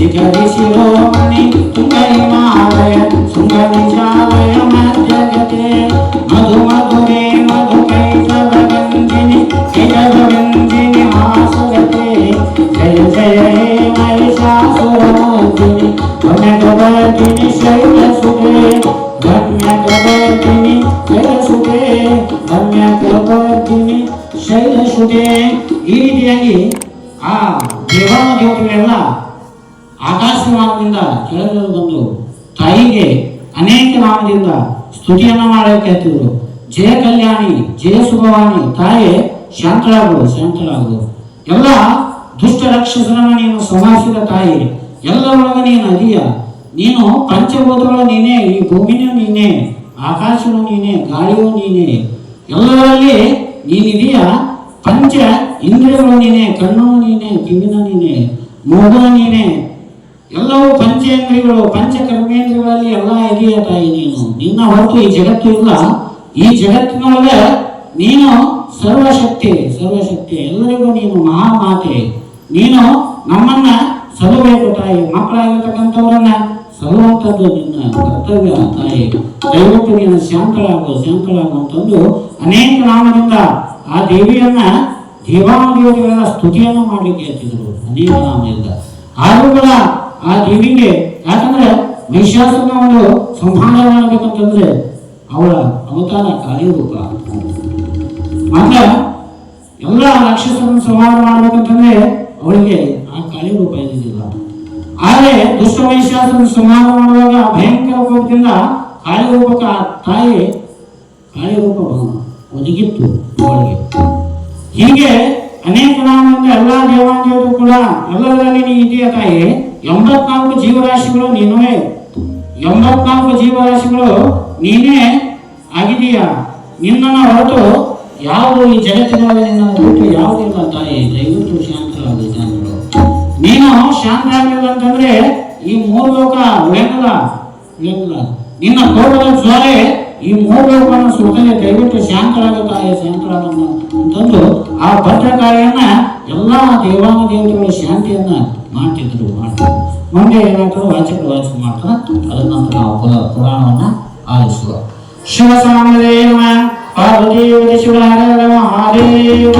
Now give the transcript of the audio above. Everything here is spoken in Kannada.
ಹರಿ ಶಿರೋಮಣಿ ತುಂಗ ಹಿಮಾಲಯ ಶೃಂಗ ವಿಶಾಲಯ ಮಧ್ಯಗತೆ ಮಧು ಮಧುಮೆ ಮಧು ಕೈತವ ಗಂಜಿನಿ ಕೈತವ ಗಂಜಿನಿ ಮಾಸಗತೆ ಜಯ ಜಯ ಹೇ ಮಹಿಷಾಸುರಮರ್ದಿನಿ ಗಮ್ಯಗವರ್ಧಿನಿ ಶೈಲಸುತೆ ಗಮ್ಯಗವರ್ಧಿನಿ ಶೈಲಸುತೆ ಗಮ್ಯಗವರ್ಧಿನಿ ಶೈಲಸುತೆ ಈ ರೀತಿಯಾಗಿ ಆ ದೇವಾನ ದೇವತೆಗಳೆಲ್ಲ ಆಕಾಶವಾಣದಿಂದ ಕೆಳಗೆ ಬಂದು ತಾಯಿಗೆ ಅನೇಕ ನಾಮದಿಂದ ಸ್ತುತಿಯನ್ನು ಮಾಡೋಕೆ ಹತ್ತಿದ್ರು ಜಯ ಕಲ್ಯಾಣಿ, ಜಯ ಸುಭವಾಣಿ ತಾಯಿ ಶಾಂತಳಾಗು ಶಾಂತಳಾಗು. ಎಲ್ಲ ದುಷ್ಟ ರಾಕ್ಷಸರನ್ನ ನೀನು ಸಮಾಸಿದ ತಾಯಿ ಎಲ್ಲರೊಳಗ ನೀನು ಅದಿಯ. ನೀನು ಪಂಚಭೂತಗಳು ನೀನೇ, ಈ ಭೂಮಿನೂ ನೀನೇ ಆಕಾಶವೂ ನೀನೇ, ಗಾಳಿಯೂ ನೀನೇ. ಎಲ್ಲರಲ್ಲಿ ನೀನಿದೆಯ. ಪಂಚ ಇಂದ್ರಿಯಗಳು ನೀನೇ ಕಣ್ಣು ನೀನೇ, ಕಿವಿನ ನೀನೇ, ಮೂಗನ ನೀನೇ ಎಲ್ಲವೂ ಪಂಚೇಂದ್ರಿಯಗಳು ಪಂಚ ಕರ್ಮೇಂದ್ರಿಯಗಳಲ್ಲಿ ಎಲ್ಲ ಇದೆಯ ತಾಯಿ ನೀನು? ನಿನ್ನ ಹೊರತು ಈ ಜಗತ್ತು ಇಲ್ಲ. ಈ ಜಗತ್ತಿನೊಳಗೆ ನೀನು ಸರ್ವಶಕ್ತಿ ಸರ್ವಶಕ್ತಿ ಎಲ್ಲರಿಗೂ ನೀನು ಮಹಾಮಾತೆ. ನೀನು ನಮ್ಮನ್ನ ಸಲುಬೇಕು ತಾಯಿ, ಮಕ್ಕಳಾಗಿರ್ತಕ್ಕಂಥವ್ರನ್ನ ಸಲುವಂಥದ್ದು ನಿನ್ನ ಕರ್ತವ್ಯ ತಾಯಿ. ದಯವಿಟ್ಟು ನೀನು ಶಾಂತಳಾಗು ಶಾಂತಳಾಗು ಅಂತಂದು ಅನೇಕ ನಾಮದಿಂದ ಆ ದೇವಿಯನ್ನ ದೇವಾನುದೇವತೆಗಳ ಸ್ತುತಿಯನ್ನು ಮಾಡಲಿಕ್ಕೆ ಹಚ್ಚಿದ್ರು ಅನೇಕ ನಾಮದಿಂದ. ಆರುಗಳ ಆ ದೇವಿಗೆ ಯಾಕಂದ್ರೆ ಮಹಿಷಾಸುರನ ಒಂದು ಸಂಹಾರ ಮಾಡಬೇಕಂತಂದ್ರೆ ಅವಳ ಅವತಾರ ರೂಪ ಮೊದಲ ಎಲ್ಲ ರಾಕ್ಷಸರನ್ನು ಸಂಹಾರ ಮಾಡಬೇಕಂತಂದ್ರೆ ಅವಳಿಗೆ ಆ ರೂಪ ಇರಲಿಲ್ಲ. ಆದರೆ ದುಷ್ಟ ಮಹಿಷಾಸುರನ ಸಂಹಾರ ಮಾಡುವಾಗ ಭಯಂಕರ ರೂಪದಿಂದ ರೂಪಕ ತಾಯಿ ಕಾಳಿ ರೂಪ ಒದಗಿತ್ತು ಅವಳಿಗೆ. ಹೀಗೆ ಅನೇಕ ಅಂತ ಎಲ್ಲ ದೇವಾಂಗಿಯವರು ಕೂಡ ಎಲ್ಲದರಲ್ಲಿ ನೀ ಇದೆಯ ತಾಯಿ? ಎಂಬತ್ನಾಲ್ಕು ಜೀವರಾಶಿಗಳು ನೀನುವೆ ಎಂಬತ್ನಾಲ್ಕು ಜೀವರಾಶಿಗಳು ನೀನೇ ಆಗಿದೀಯ ನಿನ್ನನ್ನು ಹೊರತು ಯಾವುದು ಈ ಜಗತ್ತಿನಲ್ಲಿ ನಿನ್ನನ್ನು ಬಿಟ್ಟು ಯಾವುದಿಲ್ಲ ತಾಯಿ? ದಯವಿಟ್ಟು ಶಾಂತರಾಗು ಜನರು ನೀನು ಶಾಂತ ಆಗಲಿಲ್ಲ ಅಂತಂದ್ರೆ ಈ ಮೂರು ಲೋಕ ಉಳಿಯಂಗಿಲ್ಲ. ನಿನ್ನ ಕೋಪದ ಜ್ವಾಲೆ ಈ ಮೂರು ಲೋಕವನ್ನು ಸುತ್ತಲೇ ದಯವಿಟ್ಟು ಶಾಂತರಾಗ ತಾಯಿ ಶಾಂತರಾಗ ಅಂತಂದು ಆ ಭದ್ರಕಾಳಿಯನ್ನ ಎಲ್ಲಾ ದೇವಾನ ದೇವತೆಗಳ ಶಾಂತಿಯನ್ನ ಮಾಡ್ತಿದ್ರು ಮಾಡ್ತಾರೆ ಮುಂದೆ ಏನಾದ್ರು ವಾಚಕ ವಾಚಕ ಮಾಡ್ತಾರೆ ಅದನ್ನ ನಾವು ಪುರ- ಪುರಾಣವನ್ನ ಆಲಿಸುವ. ಶಿವ ಸಾಮದೇವ ಪಾರ್ವತಿ ಶಿವ ಹರ ಮಹಾದೇವ.